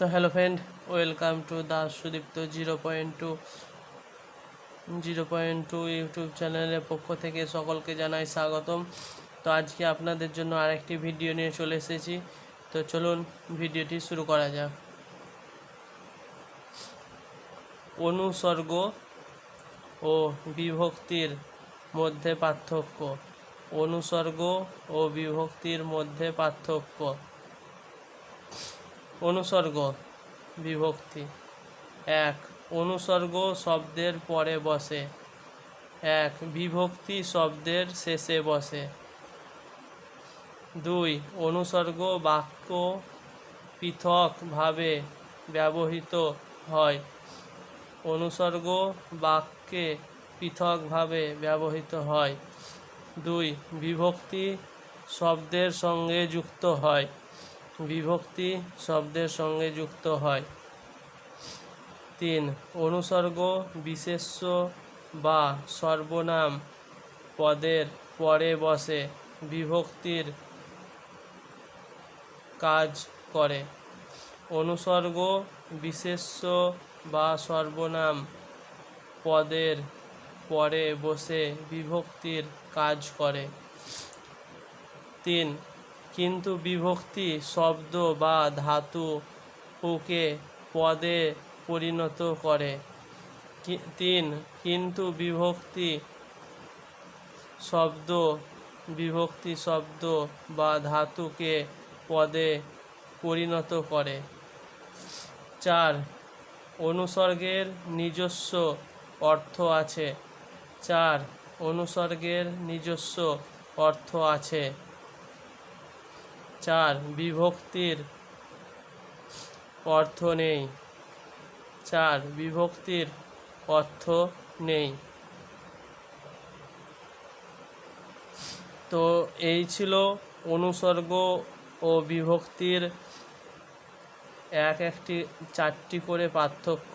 তো hello friend, welcome to the Sudipta zero point two, zero point two YouTube চ্যানেলের পক্ষ থেকে সকলকে জানাই স্বাগতম। তো আজকে আপনাদের জন্য আরেকটি ভিডিও নিয়ে চলে এসেছি। তো চলুন ভিডিওটি শুরু করা যাক। অনুসর্গ ও বিভক্তির মধ্যে পার্থক্য। অনুসর্গ ও বিভক্তির মধ্যে পার্থক্য। অনুসর্গ, বিভক্তি। এক, অনুসর্গ শব্দের পরে বসে। এক, বিভক্তি শব্দের শেষে বসে। দুই, অনুসর্গ বাক্য পৃথকভাবে ব্যবহৃত হয়। অনুসর্গ বাক্যে পৃথকভাবে ব্যবহৃত হয়। দুই, বিভক্তি শব্দের সঙ্গে যুক্ত হয়। বিভক্তি শব্দের সঙ্গে যুক্ত হয়। তিন, অনুসর্গ, বিশেষ্য বা সর্বনাম পদের পরে বসে বিভক্তির কাজ করে। অনুসর্গ, বিশেষ্য বা সর্বনাম পদের পরে বসে বিভক্তির কাজ করে। তিন কিন্তু বিভক্তি শব্দ বা ধাতু ওকে পদে পরিণত করে। তিন, কিন্তু বিভক্তি শব্দ বিভক্তি শব্দ বা ধাতুকে পদে পরিণত করে। চার, অনুসর্গের নিজস্ব অর্থ আছে। চার, অনুসর্গের নিজস্ব অর্থ আছে। চার, বিভক্তির অর্থ নেই। চার, বিভক্তির অর্থ নেই। তো এই ছিল অনুসর্গ ও বিভক্তির এক একটি, চারটি করে পার্থক্য।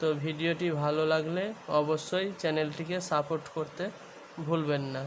তো ভিডিওটি ভালো লাগলে অবশ্যই চ্যানেলটিকে সাপোর্ট করতে ভুলবেন না।